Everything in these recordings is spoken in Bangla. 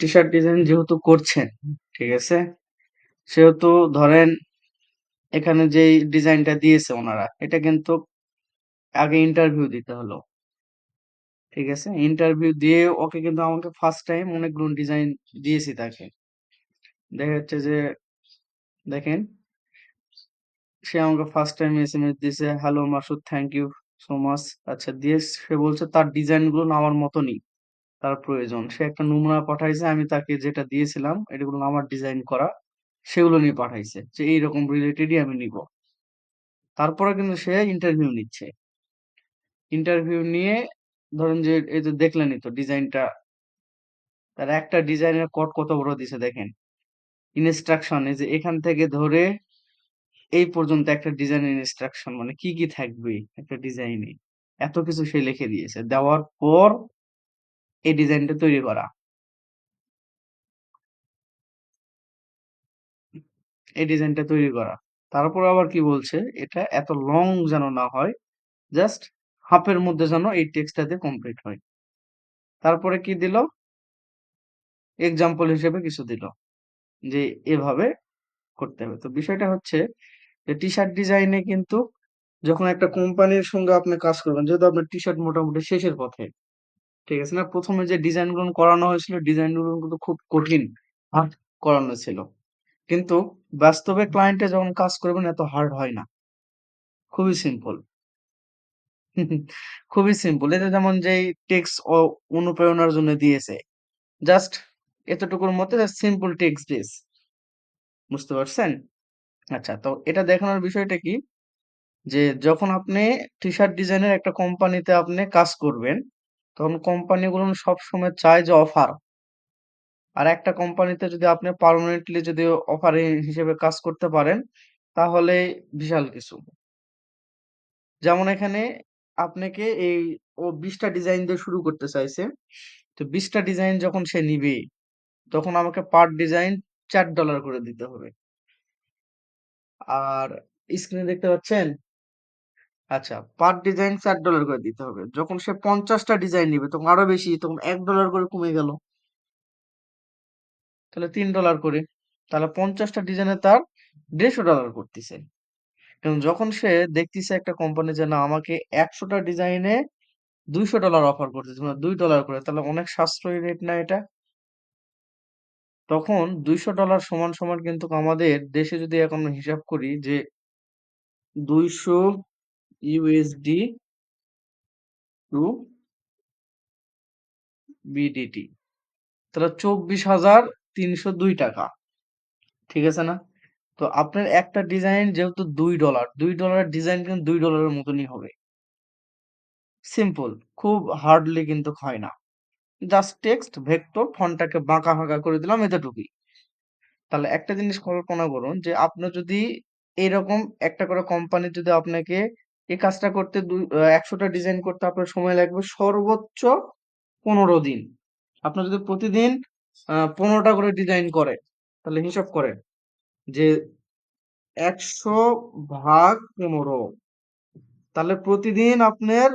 টি-শার্ট ডিজাইন যেহেতু করছেন, ঠিক আছে? সেহেতু ধরেন এখানে যেই ডিজাইনটা দিয়েছে ওনারা, এটা কিন্তু আগে ইন্টারভিউ দিতে হলো। ঠিক আছে? ইন্টারভিউ দিয়ে ওকে কিন্তু আমাকে ফার্স্ট টাইম অনেকগুলো ডিজাইন দিয়েছি তাকে। দেখা যাচ্ছে যে দেখেন সে আমাকে ফার্স্ট টাইম এসএমএস দিয়েছে "hello Masud, thank you so much." আচ্ছা দিয়ে সে বলছে তার ডিজাইনগুলো আমার মতনই। তার প্রয়োজন। সে একটা নমুনা পাঠাইছে, আমি তাকে যেটা দিয়েছিলাম এগুলো আমার ডিজাইন করা, সেগুলো নিয়ে পাঠাইছে। যে এইরকম রিলেটেডই আমি নিব তারপরে কিন্তু সে ইন্টারভিউ নিচ্ছে। ইন্টারভিউ নিয়ে ধরেন যে এই যে দেখলেনই তো ডিজাইনটা তার একটা ডিজাইনের কোড কত বড় দিছে দেখেন। ইনস্ট্রাকশন এই যে এখান থেকে ধরে এই পর্যন্ত একটা ডিজাইনের ইনস্ট্রাকশন মানে কি, কি থাকবে একটা ডিজাইনে। এত কিছু সে লিখে দিয়েছে। দেওয়ার পর এই ডিজাইনটা তৈরি করা। এই ডিজাইনটা তৈরি করা। তারপর আবার কি বলছে এটা এত লং যেন না হয়। জাস্ট হাফের মধ্যে যেন এই টেক্সটটা দিয়ে কমপ্লিট হয়। তারপরে কি দিল? এক্সাম্পল হিসেবে কিছু দিল। যে এভাবে করতে হবে। তো বিষয়টা হচ্ছে যে টি-শার্ট ডিজাইনে কিন্তু যখন একটা কোম্পানির সঙ্গে আপনি কাজ করবেন, যেহেতু আপনার টি-শার্ট মোটামুটি শেষের পথে। ঠিক আছে না? ১ম এ যে ডিজাইনগুলো করানো হয়েছিল ডিজাইনগুলো কিন্তু খুব কঠিন হার্ড করানো ছিল। কিন্তু বাস্তবে ক্লায়েন্টে যখন কাজ করবেন এত হার্ড হয় না। খুবই সিম্পল। খুবই সিম্পল। এতে যেমন যেই টেক্সট অ অনুপ্রেরণার জন্য দিয়েছে। জাস্ট এতটুকুর মধ্যে সিম্পল টেক্সট দিস। বুঝতে পারছেন? আচ্ছা তো এটা দেখানোর বিষয়টা কি? যে যখন আপনি টি-শার্ট ডিজাইনের একটা কোম্পানিতে আপনি কাজ করবেন, তখন কোম্পানিগুলো সবসময় চায় যে অফার। আর একটা কোম্পানিতে যদি আপনি পার্মানেন্টলি যদি অফারে হিসেবে কাজ করতে পারেন, তাহলে বিশাল কিছু। যেমন এখানে আপনাকে এই ও ২০ টা ডিজাইন দিয়ে শুরু করতে চাইছে। তো ২০ টা ডিজাইন যখন সে নিবে, তখন আমাকে পার ডিজাইন $৪ করে দিতে হবে। আর স্ক্রিনে দেখতে পাচ্ছেন? আচ্ছা, পার ডিজাইন চার ডলার করে দিতে হবে। যখন সে পঞ্চাশটা ডিজাইন নিবে তখন আরও বেশি, তখন এক ডলার করে কমে গেল। তাহলে তিন ডলার করে। তাহলে পঞ্চাশটা ডিজাইনে তার $১৫০ করতেছে। কিন্তু যখন সে দেখতেছে একটা কোম্পানি যে না আমাকে একশোটা ডিজাইনে $২০০ অফার করতেছে মানে দুই ডলার করে। তাহলে অনেক সাশ্রয়ী রেট না এটা? তখন $২০০ সমান, সমান কিন্তু আমাদের দেশে যদি এখন হিসাব করি যে ২০০ ইউএসডি টু বিডিটি। তাহলে $২৪,৩০২ ঠিক আছে না? তো আপনার একটা ডিজাইন যেহেতু $২, $২ এর ডিজাইন কিন্তু $২ এর মতনই হবে। সিম্পল। খুব হার্ডলি কিন্তু হয় না। জাস্ট টেক্সট, ভেক্টর, ফন্টটাকে বাঁকা-হাঁকা করে দিলাম এতটুকুই। তাহলে একটা জিনিস কল্পনা করুন যে আপনার যদি এরকম একটা করে কোম্পানি যদি আপনাকে এই কাজটা করতে দুই আ ১০০ টা ডিজাইন করতে আপনার সময় লাগবে সর্বোচ্চ ১৫ দিন। আপনার যদি প্রতিদিন ১৫ করে ডিজাইন করে, তাহলে হিসাব করেন যে ১০০ ভাগ ১৫ তাহলে প্রতিদিন আপনার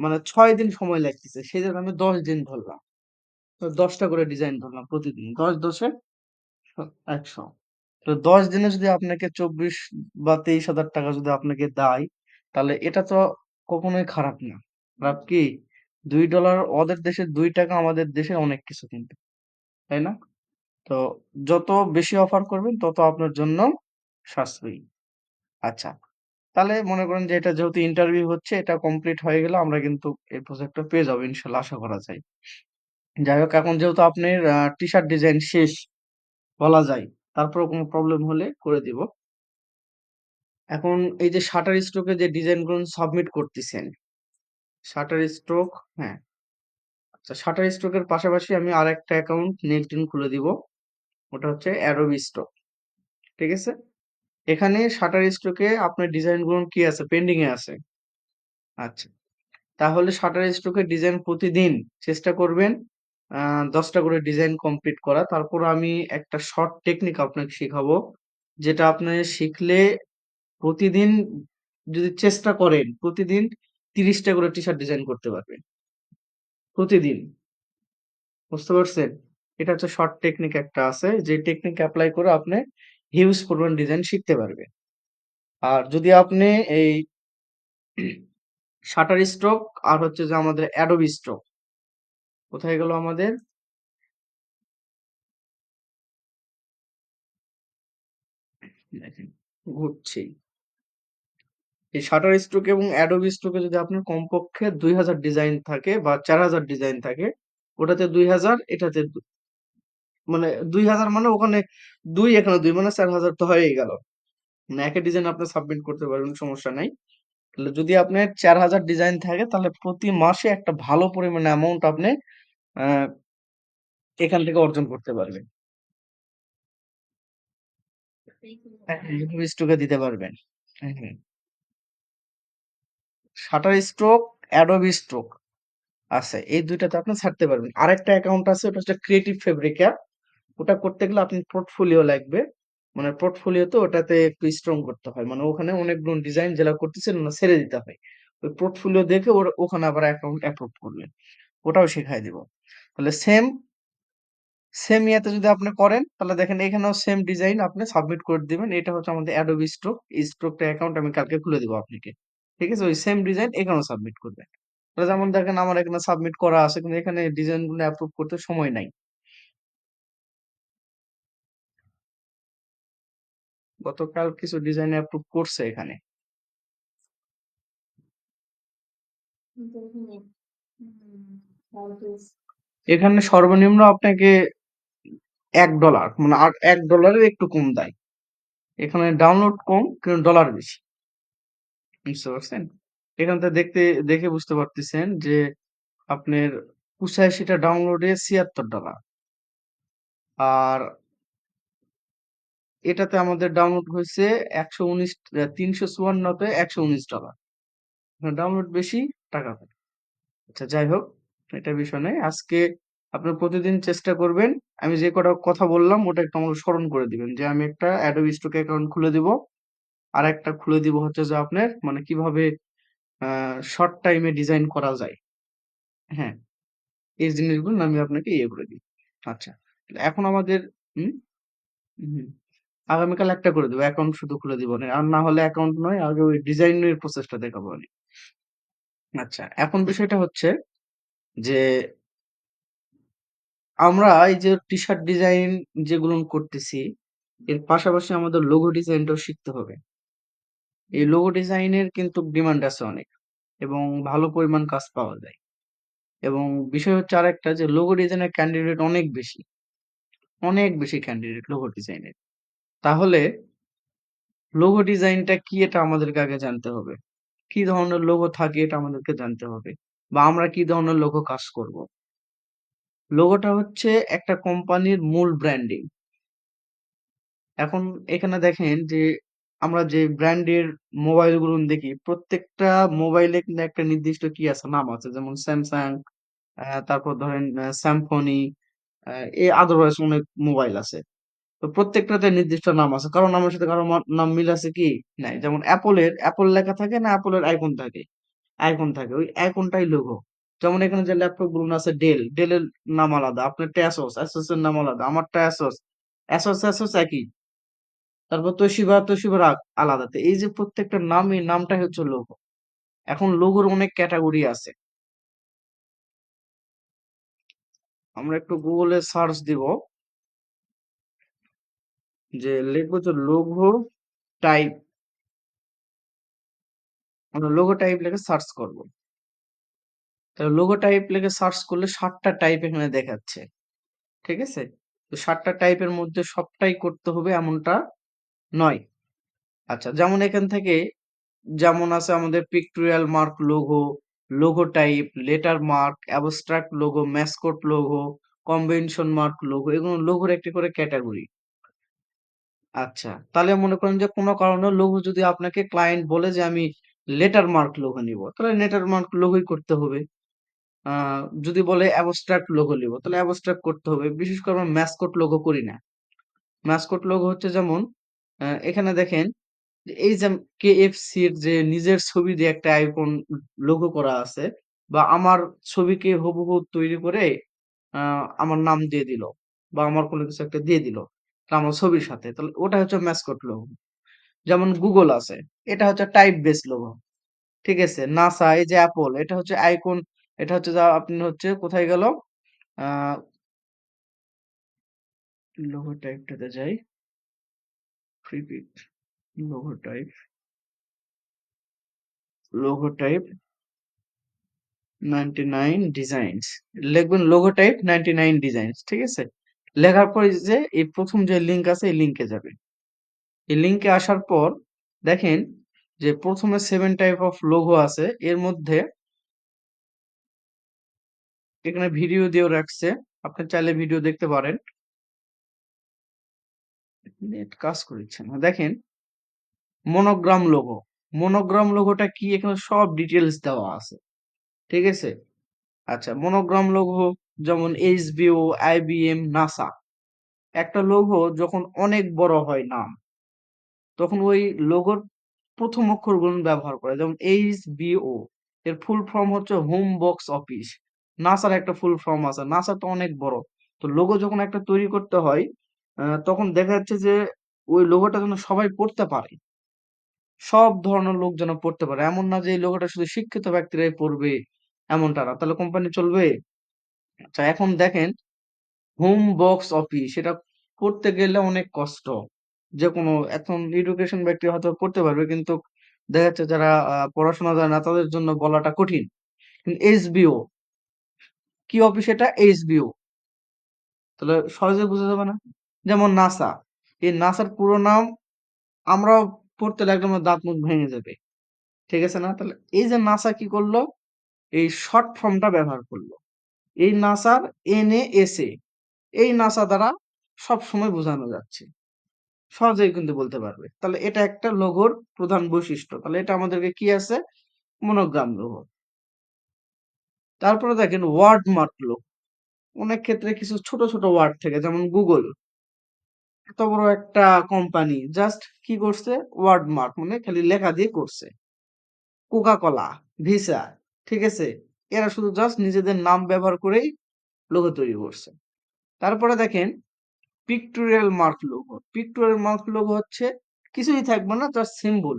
মানে ছয় দিন সময় লাগতেছে। সেই জায়গায় আমি ১০ দিন ধরলাম। দশটা করে ডিজাইন ধরলাম প্রতিদিন। ১০ দশে স ১০০। তো ১০ দিনে যদি আপনাকে ২৪ বা ৳২৩,০০০ যদি আপনাকে দেয়, তাহলে এটা তো কখনোই খারাপ না। খারাপ কি? $২ ওদের দেশের ৳২ আমাদের দেশে অনেক কিছু কিন্তু। তাই না? তো যত বেশি অফার করবেন তত আপনার জন্য সাশ্রয়ী। আচ্ছা। তাহলে মনে করেন যে এটা যেহেতু ইন্টারভিউ হচ্ছে এটা কমপ্লিট হয়ে গেলে আমরা কিন্তু এই প্রজেক্টটা পেয়ে যাব ইনশাআল্লাহ আশা করা যায়। যাই হোক এখন যেহেতু আপনার টি-শার্ট ডিজাইন শেষ বলা যায়। তারপরেও কোনো প্রবলেম হলে করে দিব। এখন এই যে শাটার স্ট্রোক যে ডিজাইনগুলো সাবমিট করতেছেন। শাটার স্ট্রোক হ্যাঁ। আচ্ছা শাটার স্ট্রোকের পাশাপাশি আমি আর একটা অ্যাকাউন্ট LinkedIn খুলে দিব। ওটা হচ্ছে Adobe Stock, ঠিক আছে? এখানে শাটার স্ট্রোক আপনার ডিজাইনগুলো কি আছে? পেন্ডিং এ আছে। আচ্ছা। তাহলে শাটার স্ট্রোক এর ডিজাইন প্রতিদিন চেষ্টা করবেন ১০ করে ডিজাইন কমপ্লিট করা। তারপর আমি একটা শর্ট টেকনিক আপনাকে শেখাবো যেটা আপনি শিখলে প্রতিদিন যদি চেষ্টা করেন, প্রতিদিন তিরিশটা করে টি-শার্ট ডিজাইন করতে পারবেন। প্রতিদিন। বুঝতে পারছেন? এটা হচ্ছে শর্ট টেকনিক একটা আছে। যে টেকনিক অ্যাপ্লাই করে আপনি হিউজ পরিমাণ ডিজাইন শিখতে পারবেন। আর যদি আপনি এই শাটার স্ট্রোক আর হচ্ছে যে আমাদের অ্যাডোবি স্ট্রোক কোথায় গেল আমাদের? দেখেন ঘুরছি। এই শাটার স্ট্রোক এবং অ্যাডোবি স্ট্রোকে যদি আপনার কমপক্ষে ২০০০ ডিজাইন থাকে বা ৪০০০ ডিজাইন থাকে, ওটাতে ২০০০ এটাতে দু মানে ২০০০ মানে ওখানে ২ এখানে ২ মানে ৪০০০ তো হয়েই গেল। মানে একটা ডিজাইন আপনি সাবমিট করতে পারবেন সমস্যা নাই। তাহলে যদি আপনার ৪০০০ ডিজাইন থাকে তাহলে প্রতি মাসে একটা ভালো পরিমাণে অ্যামাউন্ট আপনি আ এখান থেকে অর্জন করতে পারবেন। হ্যাঁ, অ্যাডোবি স্ট্রোকে দিতে পারবেন। হ্যাঁ, হ্যাঁ। শাটার স্ট্রোক, অ্যাডোবি স্ট্রোক আছে। এই ২ টাতে আপনি ছাড়তে পারবেন। আরেকটা অ্যাকাউন্ট আছে ওটা হচ্ছে ক্রিয়েটিভ ফেব্রিকা। ওটা করতে গেলে আপনার পোর্টফোলিও লাগবে। মানে পোর্টফোলিওতে ওটাতে একটু স্ট্রং করতে হয়। মানে ওখানে অনেকগুলো ডিজাইন যেটা করতেছেন ওগুলো ছেড়ে দিতে হয়। ওই পোর্টফোলিও দেখে ওর ওখানে আবার অ্যাকাউন্ট অ্যাপ্রুভ করবেন। ওটাও শিখায় দিব। তাহলে সেম সেম ইয়াতে যদি আপনি করেন তাহলে দেখেন এখানেও সেম ডিজাইন আপনি সাবমিট করে দিবেন। এটা হচ্ছে আমাদের অ্যাডোবি স্ট্রোক। স্ট্রোকটা অ্যাকাউন্ট আমি কালকে খুলে দিব আপনাকে। ঠিক আছে? ওই সেম ডিজাইন এখানেও সাবমিট করবেন। তো যেমন দেখেন আমার এখানে সাবমিট করা আছে কিন্তু এখানে ডিজাইনগুলো অ্যাপ্রুভ করতে সময় নাই। গতকাল কিছু ডিজাইন অ্যাপ্রুভ করছে এখানে। এখানে সর্বনিম্ন আপনাকে $১ মানে আর $১ এর একটু কম দেয়। এখানে ডাউনলোড কম কিন্তু ডলার বেশি। বুঝতে পারছেন? এখান থেকে দেখতে দেখে বুঝতে পারতেছেন যে আপনার ৮৫ টা ডাউনলোডে $৭৬ আর এটাতে আমাদের ডাউনলোড হইছে ১১৯ আ ৩৫৪ তে $১১৯ ডাউনলোড বেশি, টাকা। আচ্ছা যাই হোক, এটা বিষয় নাই। আজকে আপনি প্রতিদিন চেষ্টা করবেন। আমি যে কটা কথা বললাম ওটা একটু আমাকে স্মরণ করে দিবেন। যে আমি একটা Adobe Stock অ্যাকাউন্ট খুলে দিব। আর একটা খুলে দিব হচ্ছে যে আপনার মানে কীভাবে শর্ট টাইমে ডিজাইন করা যায়। হ্যাঁ? এই জিনিসগুলো আমি আপনাকে ইয়ে করে দিই। আচ্ছা। এখন আমাদের হুম? হুম। আগামীকাল একটা করে দেবো অ্যাকাউন্ট শুধু খুলে দিব না। আর না হলে অ্যাকাউন্ট নয়, আগে ওই ডিজাইনের প্রসেসটা দেখাবো আমি। আচ্ছা, এখন বিষয়টা হচ্ছে যে আমরা এই যে টি-শার্ট ডিজাইন যেগুলো করতেছি, এর পাশাপাশি আমাদের লোগো ডিজাইনটাও শিখতে হবে। এই লোগো ডিজাইনের কিন্তু ডিমান্ড আছে অনেক এবং ভালো পরিমাণ কাজ পাওয়া যায়। এবং বিষয় হচ্ছে আরেকটা যে লোগো ডিজাইনের ক্যান্ডিডেট অনেক বেশি। অনেক বেশি ক্যান্ডিডেট লোগো ডিজাইনের। তাহলে লোগো ডিজাইনটা কি এটা আমাদেরকে আগে জানতে হবে। কি ধরনের লোগো থাকে এটা আমাদেরকে জানতে হবে। বা আমরা কি ধরনের লোগো কাজ করব। লোগোটা হচ্ছে একটা কোম্পানির মূল ব্র্যান্ডিং। এখন এখানে দেখেন যে আমরা যে ব্র্যান্ডের মোবাইলগুলো দেখি, প্রত্যেকটা মোবাইলে কিন্তু একটা নির্দিষ্ট কি আছে নাম আছে। যেমন আ তারপর ধরেন আ Symphony আ এ অনেক মোবাইল আছে। তো প্রত্যেকটাতে নির্দিষ্ট নাম আছে। কারও নামের সাথে কারও নাম মিল আছে কি? নাই। যেমন Apple এর লেখা থাকে না Apple এর আইকন থাকে। আইকন থাকে। ওই আইকনটাই লোগো। যেমন এখানে যে ল্যাপটপগুলো আছে ডেল এর নাম আলাদা। আপনার Asus, Asus এর নাম আলাদা। আমার Asus, Asus, Asus একই। তারপর Toshiba, Toshiba র আ আলাদা। তো এই যে প্রত্যেকটা নাম এই নামটাই হচ্ছে লোগো। এখন লোগোর অনেক ক্যাটাগরি আছে। আমরা একটু গুগলে সার্চ দিব। যে লিখব যে লোগো টাইপ। আমরা লোগো টাইপ লিখে সার্চ করব। তো লোগো টাইপ লিখে সার্চ করলে ৭ টা টাইপ এখানে দেখাচ্ছে। ঠিক আছে? তো ৭ টা টাইপের মধ্যে সবটাই করতে হবে এমনটা নয়। আচ্ছা যেমন এখান থেকে যেমন আছে আমাদের pictorial mark logo, logo type, letter mark, abstract logo, mascot logo, convention mark logo এগুলো লোগোর একটি করে ক্যাটেগরি। আচ্ছা, তাহলে মনে করেন যে কোনো কারণে লোগো যদি আপনাকে ক্লায়েন্ট বলে যে আমি লেটার মার্ক লোগো নিব তাহলে লেটার মার্ক লোগোই করতে হবে। যদি বলে অ্যাবস্ট্রাক্ট লোগো নিব, তাহলে অ্যাবস্ট্রাক্ট করতে হবে। বিশেষ করে আমরা ম্যাসকট লোগো করি না। ম্যাসকট লোগো হচ্ছে যেমন এখানে দেখেন, এই যে KFC এর যে নিজের ছবি দিয়ে একটা আইকন লোগো করা আছে, বা আমার ছবিকে হুবহু তৈরি করে আমার নাম দিয়ে দিল, বা আমার কোনো কিছু একটা দিয়ে দিল। আমার ছবির সাথে। তাহলে ওটা হচ্ছে ম্যাসকট লোগো। যেমন গুগল আছে। এটা হচ্ছে টাইপ বেস লোগো। ঠিক আছে? নাসা এই যে অ্যাপল এটা হচ্ছে আইকন, এটা হচ্ছে যা আপনি হচ্ছে কোথায় গেল? লোগো টাইপটাতে যাই। Freepik logo type. Logo type 99 designs. লিখবেন লোগো টাইপ 99 ডিজাইনস। ঠিক আছে? লেখার পর যে এই প্রথম যে লিঙ্ক আছে এই লিঙ্কে যাবেন। এই লিঙ্কে আসার পর দেখেন যে প্রথমে সেভেন টাইপ অফ লোগো আছে। এর মধ্যে এখানে ভিডিও দিয়েও রাখছে। আপনি চাইলে ভিডিও দেখতে পারেন। নেট কাজ করছে না। দেখেন মনোগ্রাম লোগো। মনোগ্রাম লোগোটা কি এখানে সব ডিটেলস দেওয়া আছে। ঠিক আছে? আচ্ছা মনোগ্রাম লোগো যেমন HBO, IBM, নাসা একটা লোগো যখন অনেক বড় হয় নাম তখন ওই লোগোর ১ম অক্ষরগুলো ব্যবহার করে। যেমন HBO এর ফুল ফর্ম হচ্ছে হোম বক্স অফিস। নাসার একটা ফুল ফর্ম আছে। নাসা তো অনেক বড়। তো লোগো যখন একটা তৈরি করতে হয় তখন দেখা যাচ্ছে যে ওই লোগোটা যেন সবাই পড়তে পারে। সব ধরনের লোক যেন পড়তে পারে। এমন না যে এই লোগোটা শুধু শিক্ষিত ব্যক্তিরাই পড়বে, এমনটা না। তাহলে কোম্পানি চলবে? আচ্ছা এখন দেখেন হোম বক্স অফিস সেটা পড়তে গেলে অনেক কষ্ট। যেকোনো, এখন এডুকেশন ব্যক্তি হয়তো করতে পারবে, কিন্তু দেখা যাচ্ছে যারা পড়াশোনা জানে না, তাদের জন্য বলাটা কঠিন। HBO কি অফিস এটা? HBO তাহলে সহজে বোঝা যাবে না? যেমন নাসা। এই নাসার পুরো নাম আমরাও পড়তে লাগলে আমার দাঁত-মুখ ভেঙে যাবে। ঠিক আছে না? তাহলে এই যে নাসা কি করল? এই শর্ট ফর্মটা ব্যবহার করল। এই নাসার NASA এই নাসা দ্বারা সবসময় বোঝানো যাচ্ছে। সহজেই কিন্তু বলতে পারবে। তাহলে এটা একটা লোগোর প্রধান বৈশিষ্ট্য। তাহলে এটা আমাদেরকে কি আছে? Monogram logo. তারপরে দেখেন ওয়ার্ড মার্ক লোগো। অনেক ক্ষেত্রে কিছু ছোট, ছোট ওয়ার্ড থেকে যেমন গুগল এত বড় একটা কোম্পানি জাস্ট কি করছে? ওয়ার্ড মার্ক মানে খালি লেখা দিয়ে করছে। কোকা-কোলা, ভিসা, ঠিক আছে? এরা শুধু জাস্ট নিজেদের নাম ব্যবহার করেই লোগো তৈরি করছে। তারপরে দেখেন pictorial mark logo. Pictorial mark logo হচ্ছে কিছুই থাকবে না জাস্ট সিম্বল।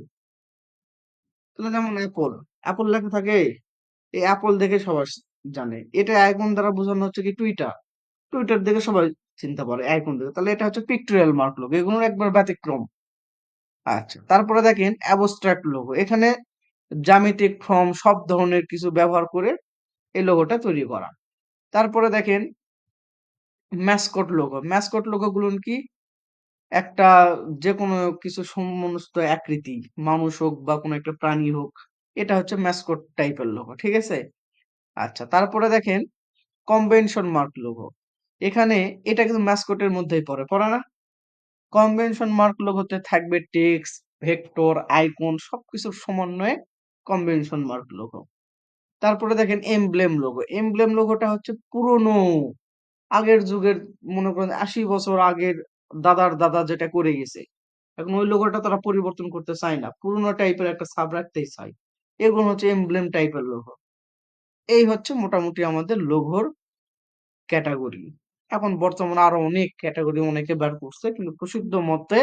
তাহলে যেমন অ্যাপল অ্যাপল লেখা থাকে? এই অ্যাপল দেখে সবাই জানে। এটা আইকন দ্বারা বোঝানো হচ্ছে কি টুইটার টুইটার দেখে সবাই চিনতে পারে আইকন দেখে। তাহলে এটা হচ্ছে পিক্টোরিয়াল মার্ক লোগো। এগুলো একবার ব্যতিক্রম। আচ্ছা, তারপরে দেখেন অ্যাবস্ট্রাক্ট লোগো। এখানে জ্যামিতিক ফর্ম সব ধরনের কিছু ব্যবহার করে এই লোগোটা তৈরি করা। তারপরে দেখেন ম্যাসকট লোগো। ম্যাসকট লোগো গুলোন কি? একটা যেকোনো কিছু সমস্ত আকৃতি, মানুষ হোক বা কোনো একটা প্রাণী হোক, এটা হচ্ছে ম্যাসকট টাইপের লোগো। ঠিক আছে? আচ্ছা, তারপরে দেখেন কনভেনশন মার্ক লোগো। এখানে এটা কিন্তু ম্যাসকটের মধ্যেই পড়ে, পড়ে না? কনভেনশন মার্ক লোগোতে থাকবে টেক্সট, ভেক্টর, আইকন সবকিছুর সমন্বয়ে কনভেনশন মার্ক লোগো। তারপরে দেখেন এমব্লেম লোগো। এমব্লেম লোগোটা হচ্ছে পুরনো আগের যুগের মনে করেন ৮০ বছর আগের দাদার দাদা যেটা করে গেছে। এখন ওই লোগোটা তারা পরিবর্তন করতে চায় না। পুরোনো টাইপের একটা ছাপ রাখতেই চায়। এগুলো হচ্ছে এমব্লেম টাইপের লোগো। এই হচ্ছে মোটামুটি আমাদের লোগোর ক্যাটাগরি এখন বর্তমানে আরও অনেক ক্যাটাগরি অনেকে বের করছে। কিন্তু প্রসিদ্ধ মতে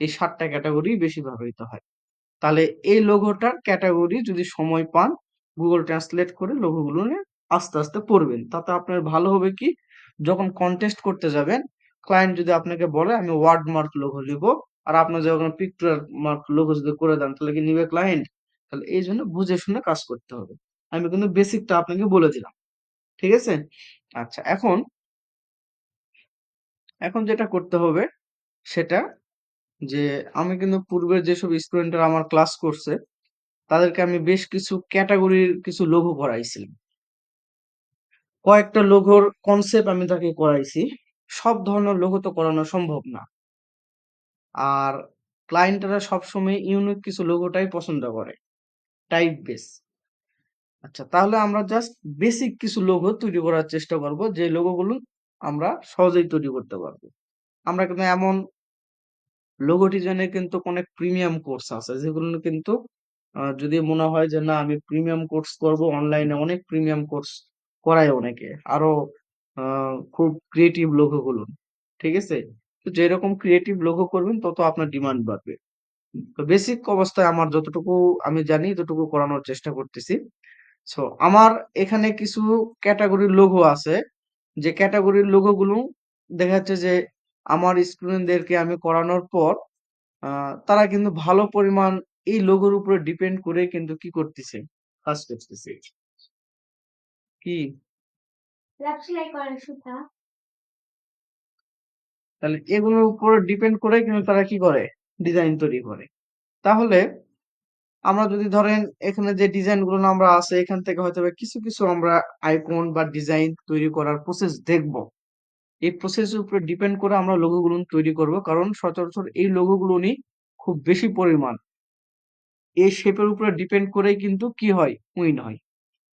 এই সাতটা ক্যাটাগরি বেশি ব্যবহৃত হয়। তাহলে এই লোগোটার ক্যাটাগরি যদি সময় পান গুগল ট্রান্সলেট করে লোগোগুলো নিয়ে আস্তে, আস্তে পড়বেন। তাতে আপনার ভালো হবে কি? যখন কনটেস্ট করতে যাবেন, ক্লায়েন্ট যদি আপনাকে বলে আমি ওয়ার্ড মার্ক লোগো লিখব, আর আপনার যখন পিক্টোরিয়াল মার্ক লোগো যদি করে দেন তাহলে কি নিবে ক্লায়েন্ট? তাহলে এইজন্য বুঝে শুনে কাজ করতে হবে। আমি কিন্তু বেসিকটা আপনাকে বলে দিলাম। ঠিক আছে? আচ্ছা এখন এখন যেটা করতে হবে সেটা যে আমি কিন্তু পূর্বের যেসব স্টুডেন্টরা আমার ক্লাস করছে, তাদেরকে আমি বেশ কিছু ক্যাটাগরির কিছু লোগো করাইছি। কয়েকটা লোগোর কনসেপ্ট আমি তাকে করাইছি। সব ধরনের লোগো তো করানো সম্ভব না। আর ক্লায়েন্টরা সবসময় ইউনিক কিছু লোগোটাই পছন্দ করে। Type base. আচ্ছা তাহলে আমরা জাস্ট বেসিক কিছু লোগো তৈরি করার চেষ্টা করব, যে লোগোগুলো আমরা সহজেই তৈরি করতে পারব। আমরা কিন্তু এমন লোগো ডিজাইনের কিন্তু অনেক প্রিমিয়াম কোর্স আছে, যেগুলো কিন্তু যদি মনে হয় যে না, আমি প্রিমিয়াম কোর্স করব অনলাইনে অনেক প্রিমিয়াম কোর্স করায় অনেকে। আরও খুব ক্রিয়েটিভ লোগো গুলো। ঠিক আছে? তো যেরকম ক্রিয়েটিভ লোগো করবেন, তত আপনার ডিমান্ড বাড়বে। তো বেসিক অবস্থায় আমার যতটুকু আমি জানি ততটুকু করানোর চেষ্টা করতেছি। সো আমার এখানে কিছু ক্যাটেগরির লোগো আছে। যে ক্যাটেগরির লোগো গুলো দেখা যাচ্ছে যে, আমার স্টুডেন্টদেরকে আমি করানোর পর তারা কিন্তু ভালো পরিমাণ এই লোগোর উপরে ডিপেন্ড করে কিন্তু কি করতেছে? কাজ করতেছে। কি? লাভ সেলাই করার সুতা। তাহলে এগুলোর উপরে ডিপেন্ড করে কিন্তু তারা কি করে? ডিজাইন তৈরি করে। তাহলে আমরা যদি ধরেন এখানে যে ডিজাইনগুলো আমরা আছে এখান থেকে হয়তোবা কিছু, কিছু আমরা আইকন বা ডিজাইন তৈরি করার প্রসেস দেখব। এই প্রসেস এর উপরে ডিপেন্ড করে আমরা লোগো গুলো তৈরি করব। কারণ সচরাচর এই লোগো গুলোনই খুব বেশি পরিমাণ এই শেপের উপরে ডিপেন্ড করেই কিন্তু কি হয়? উইন হয়।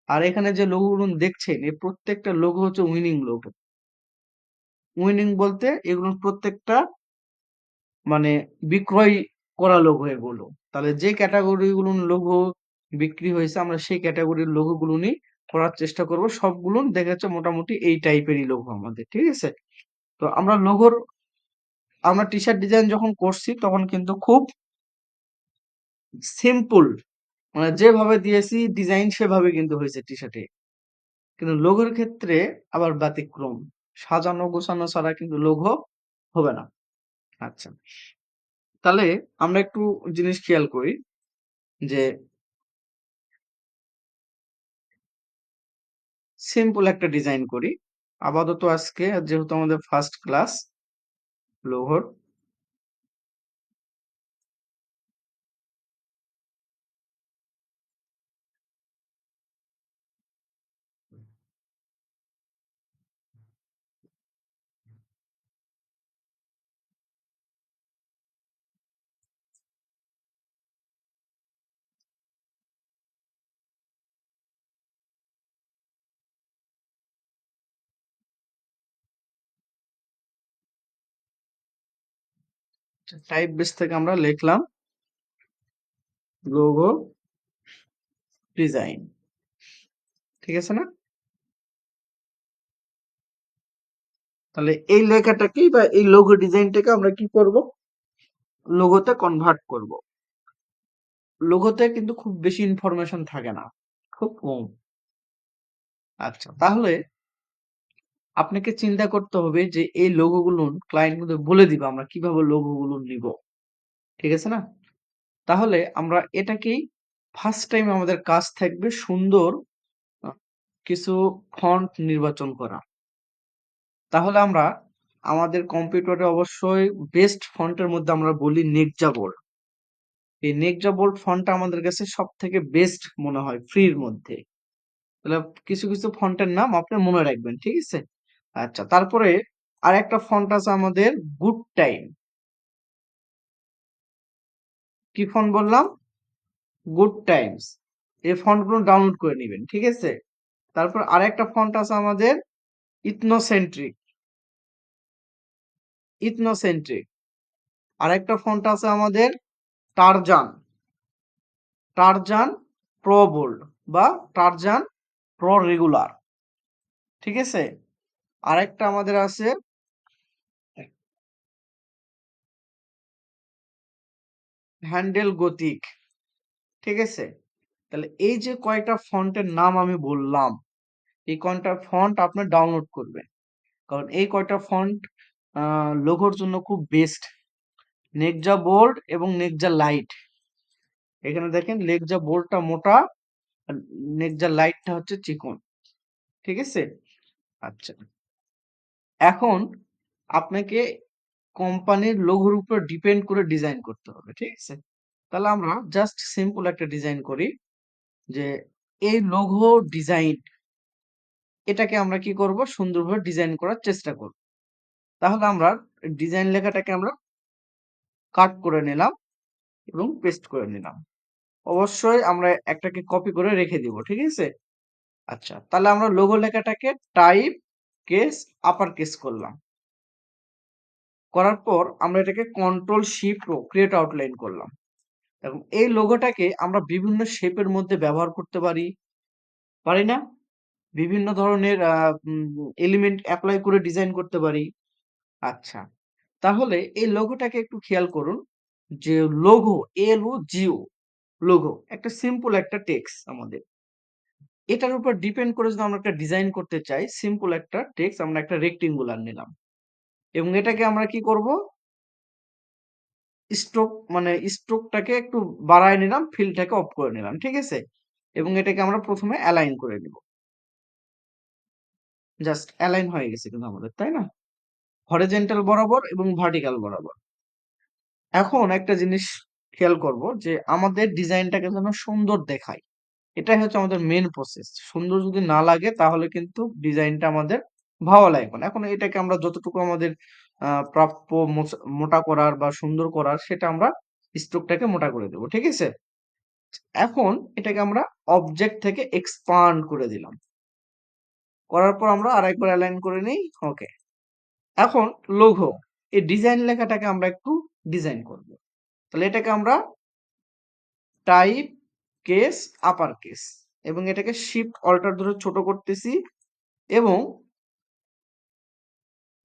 আর এখানে যে লোগো গুলো দেখছেন এই প্রত্যেকটা লোগো হচ্ছে উইনিং লোগো। উইনিং বলতে এগুলো প্রত্যেকটা মানে বিক্রয় করা লোগো এগুলো। তাহলে যে ক্যাটেগরি গুলোর লোগো বিক্রি হয়েছে, আমরা সেই ক্যাটাগরির লোগো গুলো নিয়ে করার চেষ্টা করব। সবগুলো দেখা যাচ্ছে মোটামুটি এই টাইপেরই লোগো আমাদের। ঠিক আছে? তো আমরা লোগোর আমরা টি-শার্ট ডিজাইন যখন করছি, তখন কিন্তু খুব সিম্পল মানে যেভাবে দিয়েছি ডিজাইন সেভাবে কিন্তু হয়েছে টি-শার্টে। কিন্তু লোগোর ক্ষেত্রে আবার ব্যতিক্রম। সাজানো গোছানো ছাড়া কিন্তু লোগো হবে না। আচ্ছা। তাহলে আমরা একটু জিনিস খেয়াল করি যে সিম্পল একটা ডিজাইন করি। আপাতত আজকে, যেহেতু আমাদের ফার্স্ট ক্লাস লোগোর টাইপ বেস থেকে আমরা লিখলাম লোগো ডিজাইন। ঠিক আছে না? তাহলে এই লেখাটাকেই বা এই লোগো ডিজাইনটাকে আমরা কি করব? লোগোতে কনভার্ট করব। লোগোতে কিন্তু খুব বেশি ইনফরমেশন থাকে না। খুব কম। আচ্ছা, তাহলে আপনাকে চিন্তা করতে হবে যে এই লোগোগুলো ক্লায়েন্ট কিন্তু বলে দিবে আমরা কীভাবে লোগোগুলো নিব। ঠিক আছে না? তাহলে আমরা এটাকেই ফার্স্ট টাইম আমাদের কাজ থাকবে সুন্দর কিছু ফন্ট নির্বাচন করা। তাহলে আমরা আমাদের কম্পিউটারে অবশ্যই বেস্ট ফন্টের মধ্যে আমরা বলি নেকজা বোল্ড। এই নেকজা বোল্ড ফন্টটা আমাদের কাছে সবথেকে বেস্ট মনে হয় ফ্রির মধ্যে। তাহলে কিছু, কিছু ফন্টের নাম আপনি মনে রাখবেন। ঠিক আছে? আচ্ছা তারপরে আর একটা ফন্ট আছে আমাদের গুড টাইম। কি ফন্ট বললাম? Good times. এই ফন্টগুলো ডাউনলোড করে নিবেন। ঠিক আছে? তারপর আর একটা ফন্ট আছে আমাদের ইথনোসেন্ট্রিক। ইথনোসেন্ট্রিক। আর একটা ফন্ট আছে আমাদের টারজান। টারজান প্রো বোল্ড বা টারজান প্রো রেগুলার। ঠিক আছে? আরেকটা আমাদের আছে হ্যান্ডেল গতিক। ঠিক আছে? তাহলে এই যে কয়টা ফন্টের নাম আমি বললাম, এই কয়টা ফন্ট আপনি ডাউনলোড করবেন। কারণ এই কয়টা ফন্ট লোগোর জন্য খুব বেস্ট। নেকজা বোল্ড এবং নেকজা লাইট। এখানে দেখেন নেকজা বোল্ডটা মোটা, নেকজা লাইটটা হচ্ছে চিকন। ঠিক আছে? আচ্ছা। এখন আপনাকে কোম্পানির লোগোর উপর ডিপেন্ড করে ডিজাইন করতে হবে। ঠিক আছে? তাহলে আমরা জাস্ট সিম্পল একটা ডিজাইন করি। যে এই লোগো ডিজাইন এটাকে আমরা কি করব? সুন্দরভাবে ডিজাইন করার চেষ্টা করব। তাহলে আমরা ডিজাইন লেখাটাকে আমরা কাট করে নিলাম এবং পেস্ট করে নিলাম। অবশ্যই আমরা একটাকে কপি করে রেখে দিব। ঠিক আছে? আচ্ছা, তাহলে আমরা লোগো লেখাটাকে টাইপ কেস আপার কেস করলাম। করার পর আমরা এটাকে control shift O create outline করলাম। এবং এই লোগোটাকে আমরা বিভিন্ন শেপের মধ্যে ব্যবহার করতে পারি। পারি না? বিভিন্ন ধরনের এলিমেন্ট অ্যাপ্লাই করে ডিজাইন করতে পারি। আচ্ছা। তাহলে এই লোগোটাকে একটু খেয়াল করুন যে logo L O G O logo একটা সিম্পল একটা টেক্সট আমাদের। এটার উপর ডিপেন্ড করে যদি আমরা একটা ডিজাইন করতে চাই, সিম্পল একটা টেক্সট আমরা একটা রেক্টেঙ্গুলার নিলাম। এবং এটাকে আমরা কি করব? স্ট্রোক মানে স্ট্রোকটাকে একটু বাড়ায় নিলাম, ফিলটাকে অফ করে নিলাম। ঠিক আছে? এবং এটাকে আমরা প্রথমে অ্যালাইন করে নিব। জাস্ট অ্যালাইন হয়ে গেছে কিন্তু আমাদের, তাই না? হরিজন্টাল বরাবর এবং ভার্টিক্যাল বরাবর। এখন একটা জিনিস খেয়াল করব যে আমাদের ডিজাইনটাকে যেন সুন্দর দেখায়। এটাই হচ্ছে আমাদের মেন প্রসেস। সুন্দর যদি না লাগে, তাহলে কিন্তু ডিজাইনটা আমাদের ভালো লাগবে না। এখন এটাকে আমরা যতটুকু আমাদের প্রাপ্য মোটা করার বা সুন্দর করার, সেটা আমরা স্ট্রোকটাকে মোটা করে দেব। ঠিক আছে? এখন এটাকে আমরা অবজেক্ট থেকে এক্সপান্ড করে দিলাম। করার পর আমরা আরেকবার অ্যালাইন করে নিই ওকে। এখন লোগো। এই ডিজাইন লেখাটাকে আমরা একটু ডিজাইন করব। তাহলে এটাকে আমরা টাইপ কেস আপার কেস এবং এটাকে শিফট অল্টার ধরে ছোট করতেছি এবং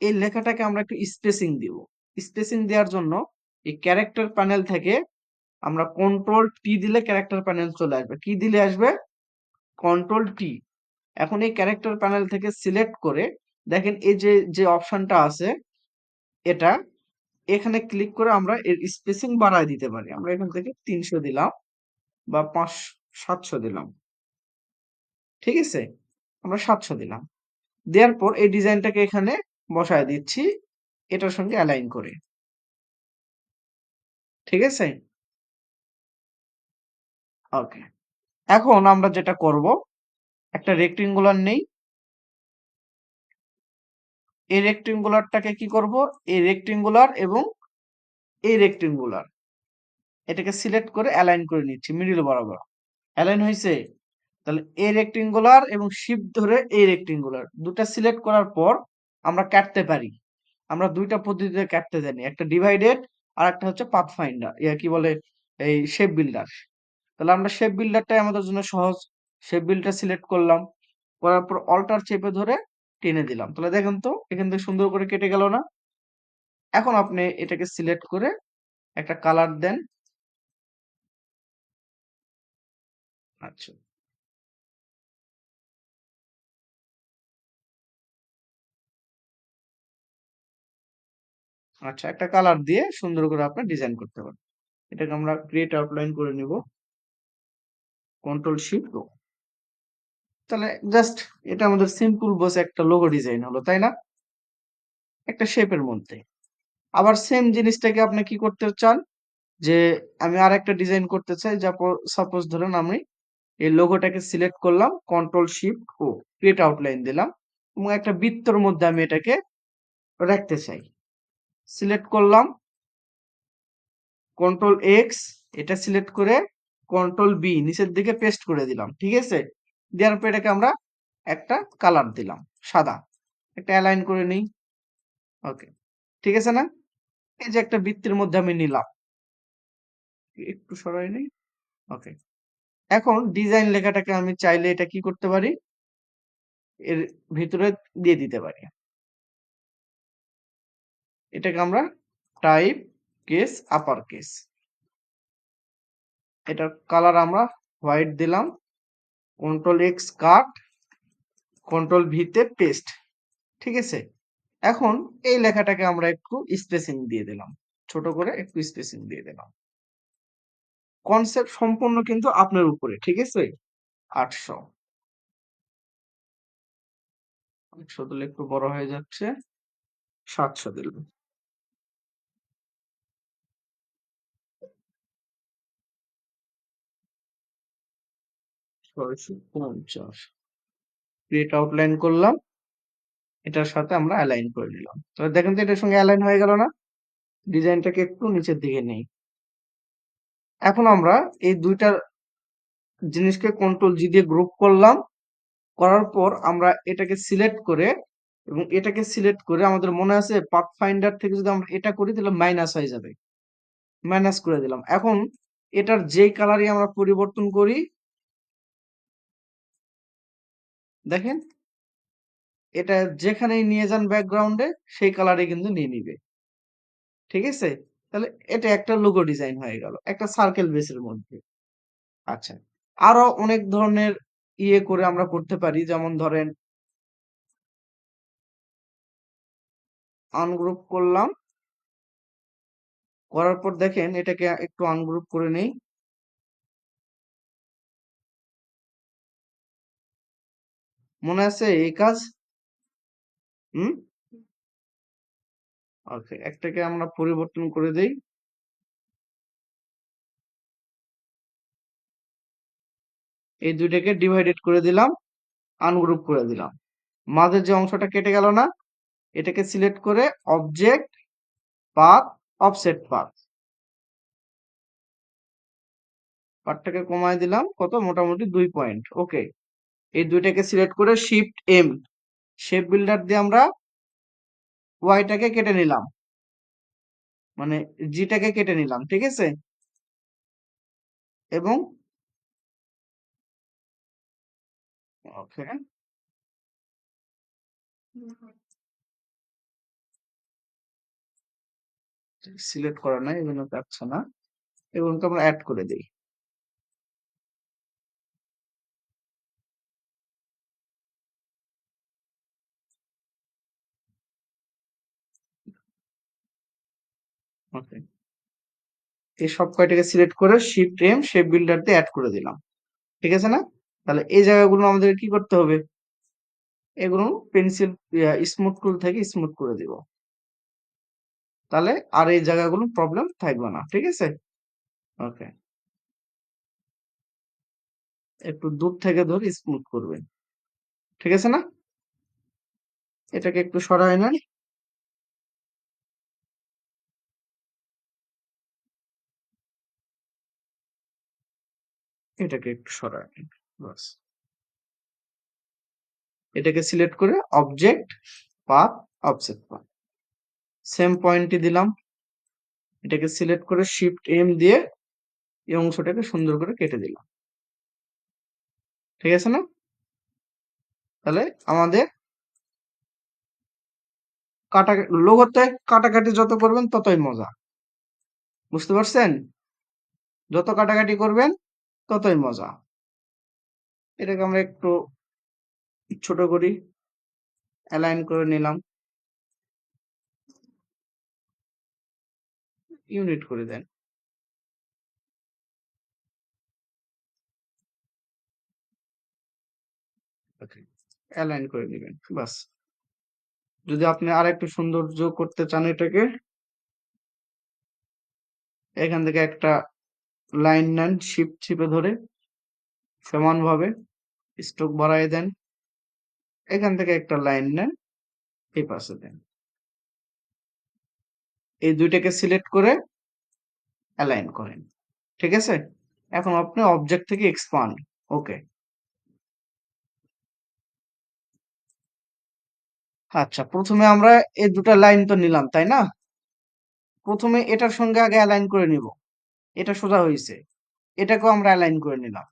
এই লেখাটাকে আমরা একটু স্পেসিং দিব। স্পেসিং দেওয়ার জন্য এই ক্যারেক্টার প্যানেল থেকে আমরা কন্ট্রোল টি দিলে ক্যারেক্টার প্যানেল চলে আসবে। কি দিলে আসবে? Control T. এখন এই ক্যারেক্টার প্যানেল থেকে সিলেক্ট করে দেখেন এই যে, যে অপশনটা আছে এটা এখানে ক্লিক করে আমরা এর স্পেসিং বাড়ায় দিতে পারি। আমরা এখান থেকে ৩০০ দিলাম বা পাঁচ ৭০০ দিলাম। ঠিক আছে? আমরা ৭০০ দিলাম। দেওয়ার পর এই ডিজাইনটাকে এখানে বসায় দিচ্ছি, এটার সঙ্গে অ্যালাইন করে। ঠিক আছে? ওকে। এখন আমরা যেটা করব, একটা রেক্টেঙ্গুলার নেই। এই রেক্টেঙ্গুলারটাকে কি করব? এই রেক্টেঙ্গুলার এবং এই রেক্টেঙ্গুলার এটাকে সিলেক্ট করে অ্যালাইন করে নিচ্ছি মিডিল বরাবর। অ্যালাইন হয়েছে তাহলে এই রেক্টেঙ্গুলার এবং শিফট ধরে এই রেক্টেঙ্গুলার দুটা সিলেক্ট করার পর আমরা কাটতে পারি। আমরা দুইটা পদ্ধতিতে কাটতে জানি। একটা ডিভাইডেড আর একটা হচ্ছে পাথ ফাইন্ডার। ইয়া কি বলে? এই শেপ বিল্ডার। তাহলে আমরা শেপ বিল্ডারটাই আমাদের জন্য সহজ। শেপ বিল্ডার সিলেক্ট করলাম। করার পর অল্টার চেপে ধরে টেনে দিলাম। তাহলে দেখেন তো, এখান থেকে সুন্দর করে কেটে গেল না? এখন আপনি এটাকে সিলেক্ট করে একটা কালার দেন। আচ্ছা। আচ্ছা একটা কালার দিয়ে সুন্দর করে আপনার ডিজাইন করতে পারেন। এটাকে আমরা ক্রিয়েট আউটলাইন করে নিব। Control shift. তাহলে জাস্ট এটা আমাদের সিম্পল বসে একটা লোগো ডিজাইন হলো, তাই না? একটা শেপের মধ্যে। আবার সেম জিনিসটাকে আপনি কি করতে চান? যে আমি আরেকটা ডিজাইন করতে চাই যা সাপোজ ধরেন আমি এই লোগোটাকে সিলেক্ট করলাম, control shift O create outline দিলাম এবং একটা বৃত্তর মধ্যে আমি এটাকে রাখতে চাই। সিলেক্ট করলাম। কন্ট্রোল এক্স এটা সিলেক্ট করে কন্ট্রোল বি নিচের দিকে পেস্ট করে দিলাম। ঠিক আছে? দেওয়ার পর এটাকে আমরা একটা কালার দিলাম সাদা। একটা অ্যালাইন করে নিই ওকে। ঠিক আছে না? এই যে একটা বৃত্তের মধ্যে আমি নিলাম। একটু সরাই নেই। ওকে। এখন ডিজাইন লেখাটাকে আমি চাইলে এটা কি করতে পারি? এর ভিতরে দিয়ে দিতে পারি। এটাকে আমরা টাইপ কেস আপার কেস। এটার কালার আমরা হোয়াইট দিলাম। কন্ট্রোল এক্স কাট, কন্ট্রোল ভিতে পেস্ট। ঠিক আছে? এখন এই লেখাটাকে আমরা একটু স্পেসিং দিয়ে দিলাম। ছোট করে একটু স্পেসিং দিয়ে দিলাম। কনসেপ্ট সম্পূর্ণ কিন্তু আপনার উপরে। ঠিক আছে? ৮০০ ৮০০ দিলে একটু বড় হয়ে যাচ্ছে। ৭০০ দিলাম। ছয়শো পঞ্চাশ। ক্রিয়েট আউটলাইন করলাম। এটার সাথে আমরা অ্যালাইন করে নিলাম। তাহলে দেখেন তো এটার সঙ্গে অ্যালাইন হয়ে গেল না? ডিজাইনটাকে একটু নিচের দিকে নেই। এখন আমরা এই ২ টা জিনিসকে কন্ট্রোল জি দিয়ে গ্রুপ করলাম। করার পর আমরা এটাকে সিলেক্ট করে এবং এটাকে সিলেক্ট করে আমাদের মনে আছে পাথ ফাইন্ডার থেকে যদি আমরা এটা করি তাহলে মাইনাস হয়ে যাবে। মাইনাস করে দিলাম। এখন এটার যেই কালারই আমরা পরিবর্তন করি, দেখেন, এটা যেখানেই নিয়ে যান ব্যাকগ্রাউন্ডে সেই কালারে কিন্তু নিয়ে নিবে ঠিক আছে তাহলে এটা একটা লোগো ডিজাইন হয়ে গেল, একটা সার্কেল বেসের মধ্যে। আচ্ছা আরও অনেক ধরনের ইয়ে করে আমরা করতে পারি, যেমন ধরেন আনগ্রুপ করলাম। করার পর দেখেন, এটাকে একটু আনগ্রুপ করে নেই। মনে আছে এই কাজ? হুম? ওকে একটাকে আমরা পরিবর্তন করে দেই। এই দুইটাকে ডিভাইডেড করে দিলাম আনগ্রুপ করে দিলাম। মাঝের যে অংশটা কেটে গেল না, এটাকে সিলেক্ট করে অবজেক্ট পাথ অফসেট পাথ পাথটাকে কমায় দিলাম, কত? মোটামুটি দুই পয়েন্ট ওকে এই দুইটাকে সিলেক্ট করে শিফট এম শেপ বিল্ডার দিয়ে আমরা ওয়াইটাকে কেটে নিলাম। মানে জিটাকে কেটে নিলাম, ঠিক আছে? এবং ওকে। সিলেক্ট করা নাই এগুলো পাচ্ছে না। এগুলোকে আমরা অ্যাড করে দিই। ওকে এই সব কয়টাকে সিলেক্ট করে শিফট এম শেপ বিল্ডার দিয়ে অ্যাড করে দিলাম। ঠিক আছে না? তাহলে এই জায়গাগুলো আমাদের কি করতে হবে? এগুলো পেন্সিল স্মুথ টুল থেকে স্মুথ করে দিব। তাহলে আর এই জায়গাগুলো প্রবলেম থাকবে না। ঠিক আছে? ওকে একটু দূর থেকে ধরে স্মুথ করবেন। ঠিক আছে না? এটাকে একটু সরায় নেন। এটাকে একটু নিন বাস এটাকে সিলেক্ট করে object path offset path same পয়েন্টটি দিলাম। এটাকে সিলেক্ট করে শিফট এম দিয়ে এই অংশটাকে সুন্দর করে কেটে দিলাম। ঠিক আছে না? তাহলে আমাদের কাটা লোগোতে কাটাকাটি যত করবেন ততই মজা। বুঝতে পারছেন? যত কাটাকাটি করবেন ততই মজা। এটাকে আমরা একটু ছোট করি অ্যালাইন করে নিলাম। ইউনিট করে দেন। অ্যালাইন করে নেবেন বাস যদি আপনি আর একটু সৌন্দর্য করতে চান এটাকে, এখান থেকে একটা লাইন নেন শিপ চিপে ধরে সমানভাবে স্ট্রোক বাড়াই দেন। এখান থেকে একটা লাইন নেন, এই পাশে দেন। এই দুইটাকে সিলেক্ট করে অ্যালাইন করেন, ঠিক আছে? এখন আপনি অবজেক্ট থেকে এক্সপান্ড ওকে আচ্ছা প্রথমে আমরা এই দুটা লাইন তো নিলাম, তাই না? প্রথমে এটার সঙ্গে আগে অ্যালাইন করে নিব। এটা সোজা হয়েছে এটাকেও আমরা অ্যালাইন করে নিলাম।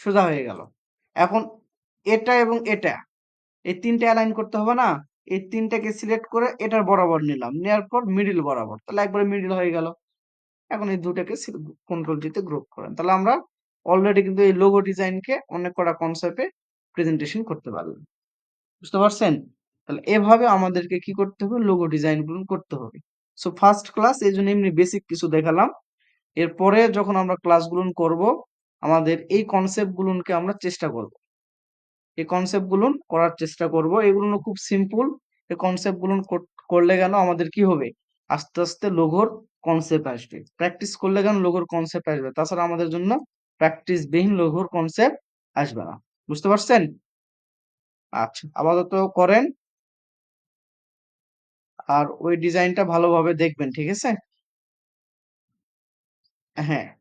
সোজা হয়ে গেল। এখন এটা এবং এটা, এই তিনটে অ্যালাইন করতে হবে না? এই তিনটাকে সিলেক্ট করে এটার বরাবর নিলাম। নেওয়ার পর মিডিল বরাবর। তাহলে একবারে মিডিল হয়ে গেল। এখন এই দুটাকে কন্ট্রোল জিতে গ্রুপ করেন। তাহলে আমরা অলরেডি কিন্তু এই লোগো ডিজাইনকে অনেক কটা কনসেপ্টে প্রেজেন্টেশন করতে পারলাম। বুঝতে পারছেন? তাহলে এভাবে আমাদেরকে কি করতে হবে? লোগো ডিজাইনগুলো করতে হবে। সো ফার্স্ট ক্লাস এই জন্য এমনি বেসিক কিছু দেখালাম। এরপরে যখন আমরা ক্লাসগুলো করব, আমাদের এই কনসেপ্ট গুলোকে আমরা চেষ্টা করব। এই কনসেপ্টগুলো করার চেষ্টা করব। এগুলো খুব সিম্পল এই কনসেপ্টগুলো করলে কেন আমাদের কি হবে? আস্তে আস্তে লোগোর কনসেপ্ট আসবে। প্র্যাকটিস করলে কেন লোগোর কনসেপ্ট আসবে? তাছাড়া আমাদের জন্য প্র্যাকটিস বিহীন লোগোর কনসেপ্ট আসবে না। বুঝতে পারছেন? আচ্ছা আপাতত করেন। আর ওই ডিজাইনটা ভালোভাবে দেখবেন, ঠিক আছে? হ্যাঁ।